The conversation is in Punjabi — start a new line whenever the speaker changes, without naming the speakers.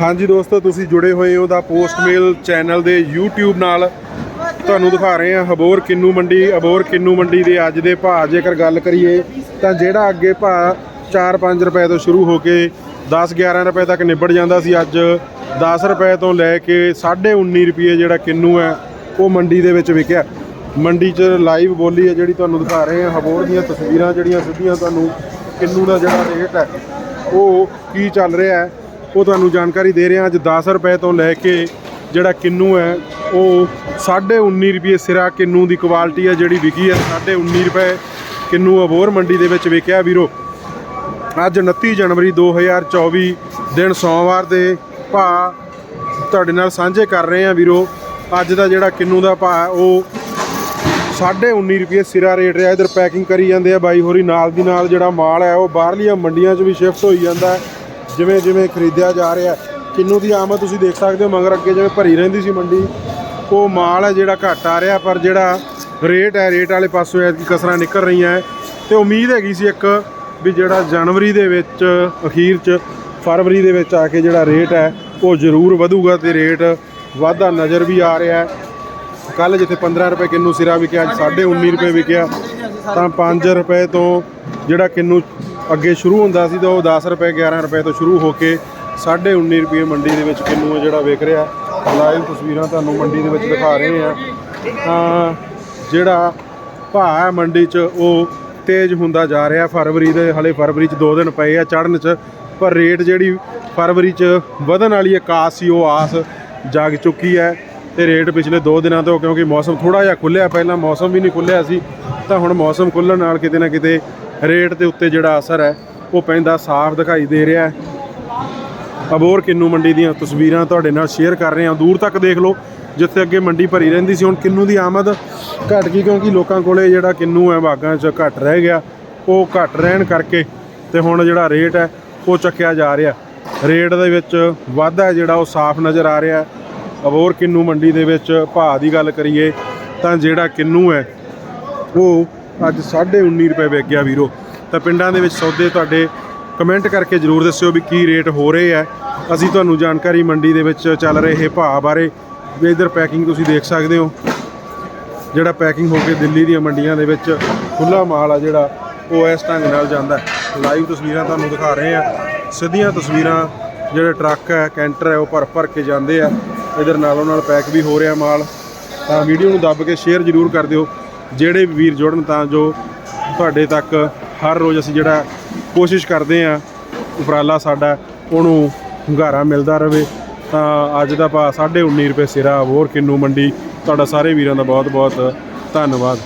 ਹਾਂਜੀ ਦੋਸਤੋ, ਤੁਸੀਂ ਜੁੜੇ ਹੋਏ ਉਹਦਾ ਪੋਸਟਮੇਲ ਚੈਨਲ ਦੇ YouTube ਨਾਲ। ਤੁਹਾਨੂੰ ਦਿਖਾ ਰਹੇ ਹਾਂ ਹਬੋਰ ਕਿੰਨੂ ਮੰਡੀ ਅਬੋਰ ਕਿੰਨੂ ਮੰਡੀ ਦੇ ਅੱਜ ਦੇ ਭਾਅ। ਜੇਕਰ ਗੱਲ ਕਰੀਏ, ਤਾਂ ਜਿਹੜਾ ਅੱਗੇ ਭਾਅ 4-5 ਰੁਪਏ ਤੋਂ ਸ਼ੁਰੂ ਹੋ ਕੇ 10-11 ਰੁਪਏ ਤੱਕ ਨਿਬੜ ਜਾਂਦਾ ਸੀ, ਅੱਜ 10 ਰੁਪਏ ਤੋਂ ਲੈ ਕੇ 19.5 ਰੁਪਏ ਜਿਹੜਾ ਕਿੰਨੂ ਹੈ, ਉਹ ਮੰਡੀ ਦੇ ਵਿੱਚ ਵਿਕਿਆ। ਮੰਡੀ 'ਚ ਲਾਈਵ ਬੋਲੀ ਹੈ, ਜਿਹੜੀ ਤੁਹਾਨੂੰ ਦਿਖਾ ਰਹੇ ਹਾਂ। ਹਬੋਰ ਦੀਆਂ ਤਸਵੀਰਾਂ ਜਿਹੜੀਆਂ ਸਿੱਧੀਆਂ ਤੁਹਾਨੂੰ ਕਿੰਨੂ ਦਾ ਜਿਹੜਾ ਰੇਟ ਹੈ, ਉਹ ਕੀ ਚੱਲ ਰਿਹਾ ਹੈ ਉਹ ਤੁਹਾਨੂੰ ਜਾਣਕਾਰੀ ਦੇ ਰਹੇ ਹਾਂ ਅੱਜ 10 ਰੁਪਏ ਤੋਂ ਲੈ ਕੇ ਜਿਹੜਾ ਕਿੰਨੂ ਹੈ, ਉਹ 19.5 ਰੁਪਏ ਸਿਰਾ ਕਿੰਨੂ ਦੀ ਕੁਆਲਿਟੀ ਹੈ, ਜਿਹੜੀ ਵਿਕੀ ਹੈ 19.5 ਰੁਪਏ ਕਿੰਨੂ ਅਬੋਰ ਮੰਡੀ ਦੇ ਵਿੱਚ ਵਿਕਿਆ ਵੀਰੋ। ਅੱਜ 29 ਜਨਵਰੀ 2024 ਦਿਨ ਸੋਮਵਾਰ ਦੇ ਭਾਅ ਤੁਹਾਡੇ ਨਾਲ ਸਾਂਝੇ ਕਰ ਰਹੇ ਹਾਂ ਵੀਰੋ। ਅੱਜ ਦਾ ਜਿਹੜਾ ਕਿੰਨੂ ਦਾ ਭਾਅ ਹੈ, ਉਹ 19.5 ਰੁਪਏ ਸਿਰਾ ਰੇਟ ਰਿਹਾ, ਇਧਰ ਪੈਕਿੰਗ ਕਰੀ ਜਾਂਦੇ ਆ ਬਾਈ ਹੋਰੀ, ਨਾਲ ਦੀ ਨਾਲ ਜਿਹੜਾ ਮਾਲ ਹੈ, ਉਹ ਬਾਹਰਲੀਆਂ ਮੰਡੀਆਂ 'ਚ ਵੀ ਸ਼ਿਫਟ ਹੋਈ ਜਾਂਦਾ ਹੈ। ਜਿਵੇਂ ਜਿਵੇਂ ਖਰੀਦਿਆ ਜਾ ਰਿਹਾ ਹੈ। ਕਿੰਨੂ ਦੀ ਆਮਦ ਤੁਸੀਂ ਦੇਖ ਸਕਦੇ ਹੋ, ਮਗਰ ਅੱਗੇ ਜਿਵੇਂ ਭਰੀ ਰਹਿੰਦੀ ਸੀ ਮੰਡੀ, ਉਹ ਮਾਲ ਹੈ ਜਿਹੜਾ ਘਟ ਆ ਰਿਹਾ, ਪਰ ਜਿਹੜਾ ਰੇਟ ਹੈ, ਰੇਟ ਵਾਲੇ ਪਾਸੋਂ ਐਤਕੀ ਕਸਰਾਂ ਨਿਕਲ ਰਹੀਆਂ ਹੈ ਤੇ ਉਮੀਦ ਹੈਗੀ ਸੀ ਇੱਕ ਵੀ ਜਿਹੜਾ ਜਨਵਰੀ ਦੇ ਵਿੱਚ, ਅਖੀਰ 'ਚ, ਫਰਵਰੀ ਦੇ ਵਿੱਚ ਆ ਕੇ ਜਿਹੜਾ ਰੇਟ ਹੈ, ਉਹ ਜ਼ਰੂਰ ਵਧੂਗਾ ਤੇ ਰੇਟ ਵਾਧਾ ਨਜ਼ਰ ਵੀ ਆ ਰਿਹਾ ਹੈ ਕੱਲ ਜਿੱਥੇ 15 ਰੁਪਏ ਕਿੰਨੂ ਸਿਰਾ ਵਿਕਿਆ, ਅੱਜ 19.5 ਰੁਪਏ ਵਿਕਿਆ, ਤਾਂ 5 ਰੁਪਏ ਤੋਂ ਜਿਹੜਾ ਕਿੰਨੂ ਅੱਗੇ ਸ਼ੁਰੂ ਹੁੰਦਾ ਸੀ ਤਾਂ ਉਹ 10 ਰੁਪਏ 11 ਰੁਪਏ ਤੋਂ ਸ਼ੁਰੂ ਹੋ ਕੇ 19.5 ਰੁਪਏ ਮੰਡੀ ਦੇ ਵਿੱਚ ਕਿੰਨੂ ਹੈ ਜਿਹੜਾ ਵਿਕ ਰਿਹਾ। ਲਾਈਵ ਤਸਵੀਰਾਂ ਤੁਹਾਨੂੰ ਮੰਡੀ ਦੇ ਵਿੱਚ ਦਿਖਾ ਰਹੇ ਆ ਤਾਂ ਜਿਹੜਾ ਭਾਅ ਹੈ ਮੰਡੀ 'ਚ, ਉਹ ਤੇਜ਼ ਹੁੰਦਾ ਜਾ ਰਿਹਾ। ਫਰਵਰੀ ਦੇ, ਹਲੇ ਫਰਵਰੀ 'ਚ 2 ਦਿਨ ਪਏ ਆ ਚੜ੍ਹਨ 'ਚ, ਪਰ ਰੇਟ ਜਿਹੜੀ ਫਰਵਰੀ 'ਚ ਵਧਣ ਵਾਲੀ ਇੱਕ ਆਸ ਸੀ, ਉਹ ਆਸ ਜਾਗ ਚੁੱਕੀ ਹੈ। ਤੇ ਰੇਟ ਪਿਛਲੇ 2 ਦਿਨਾਂ ਤੋਂ ਕਿਉਂਕਿ ਮੌਸਮ ਥੋੜਾ ਜਿਹਾ ਖੁੱਲਿਆ ਪਹਿਲਾਂ ਮੌਸਮ ਵੀ ਨਹੀਂ ਖੁੱਲਿਆ ਸੀ, ਤਾਂ ਹੁਣ ਮੌਸਮ ਖੁੱਲਣ ਨਾਲ ਕਿਤੇ ਨਾ ਕਿਤੇ ਰੇਟ ਦੇ ਉੱਤੇ ਜਿਹੜਾ ਅਸਰ ਹੈ, ਉਹ ਪੈਂਦਾ ਸਾਫ਼ ਦਿਖਾਈ ਦੇ ਰਿਹਾ ਹੈ। ਅਬੋਰ ਕਿੰਨੂ ਮੰਡੀ ਦੀਆਂ ਤਸਵੀਰਾਂ ਤੁਹਾਡੇ ਨਾਲ ਸ਼ੇਅਰ ਕਰ ਰਹੇ ਹਾਂ। ਦੂਰ ਤੱਕ ਦੇਖ ਲਓ, ਜਿੱਥੇ ਅੱਗੇ ਮੰਡੀ ਭਰੀ ਰਹਿੰਦੀ ਸੀ, ਹੁਣ ਕਿੰਨੂ ਦੀ ਆਮਦ ਘਟ ਗਈ ਕਿਉਂਕਿ ਲੋਕਾਂ ਕੋਲੇ ਜਿਹੜਾ ਕਿੰਨੂ ਹੈ, ਬਾਗਾਂ 'ਚ ਘਟ ਰਹਿ ਗਿਆ। ਉਹ ਘਟ ਰਹਿਣ ਕਰਕੇ ਤੇ ਹੁਣ ਜਿਹੜਾ ਰੇਟ ਹੈ, ਉਹ ਚੱਕਿਆ ਜਾ ਰਿਹਾ। ਰੇਟ ਦੇ ਵਿੱਚ ਵਾਧਾ ਜਿਹੜਾ, ਉਹ ਸਾਫ਼ ਨਜ਼ਰ ਆ ਰਿਹਾ ਅਬੋਰ ਕਿੰਨੂ ਮੰਡੀ ਦੇ ਵਿੱਚ ਭਾਅ ਦੀ ਗੱਲ ਕਰੀਏ, ਤਾਂ ਜਿਹੜਾ ਕਿੰਨੂ ਹੈ, ਉਹ ਅੱਜ 19.5 ਰੁਪਏ ਵਿਕ ਗਿਆ ਵੀਰੋ। ਤਾਂ ਪਿੰਡਾਂ ਦੇ ਵਿੱਚ ਸੌਦੇ ਤੁਹਾਡੇ ਕਮੈਂਟ ਕਰਕੇ ਜਰੂਰ ਦੱਸਿਓ ਵੀ ਕੀ ਰੇਟ ਹੋ ਰਹੇ ਆ। ਅਸੀਂ ਤੁਹਾਨੂੰ ਜਾਣਕਾਰੀ ਮੰਡੀ ਦੇ ਵਿੱਚ ਚੱਲ ਰਹੇ ਭਾਅ ਬਾਰੇ ਵੀ ਇਧਰ ਪੈਕਿੰਗ ਤੁਸੀਂ ਦੇਖ ਸਕਦੇ ਹੋ। ਜਿਹੜਾ ਪੈਕਿੰਗ ਹੋ ਕੇ ਦਿੱਲੀ ਦੀਆਂ ਮੰਡੀਆਂ ਦੇ ਵਿੱਚ ਖੁੱਲਾ ਮਾਲ ਆ ਜਿਹੜਾ, ਉਹ ਇਸ ਢੰਗ ਨਾਲ ਜਾਂਦਾ ਲਾਈਵ ਤਸਵੀਰਾਂ ਤੁਹਾਨੂੰ ਦਿਖਾ ਰਹੇ ਆ ਸਿੱਧੀਆਂ ਤਸਵੀਰਾਂ ਜਿਹੜੇ ਟਰੱਕ ਹੈ, ਕੈਂਟਰ ਹੈ, ਉਹ ਭਰ ਭਰ ਕੇ ਜਾਂਦੇ ਆ। ਇਧਰ ਨਾਲੋਂ ਨਾਲ ਪੈਕ ਵੀ ਹੋ ਰਿਹਾ ਮਾਲ। ਤਾਂ ਵੀਡੀਓ ਨੂੰ ਦੱਬ ਕੇ ਸ਼ੇਅਰ ਜ਼ਰੂਰ ਕਰ ਦਿਓ। ਜਿਹੜੇ ਵੀਰ ਜੁੜਨ ਤਾਂ ਜੋ ਤੁਹਾਡੇ ਤੱਕ ਹਰ ਰੋਜ਼ ਅਸੀਂ ਜਿਹੜਾ ਕੋਸ਼ਿਸ਼ ਕਰਦੇ ਆ ਉਪਰਾਲਾ ਸਾਡਾ ਉਹਨੂੰ ਹੁੰਗਾਰਾ ਮਿਲਦਾ ਰਹੇ ਤਾਂ ਅੱਜ ਦਾ ਭਾਅ 19.5 ਰੁਪਏ ਸਿਰਾ, ਹੋਰ ਕਿੰਨੂ ਮੰਡੀ, ਤੁਹਾਡਾ ਸਾਰੇ ਵੀਰਾਂ ਦਾ ਬਹੁਤ ਬਹੁਤ ਧੰਨਵਾਦ।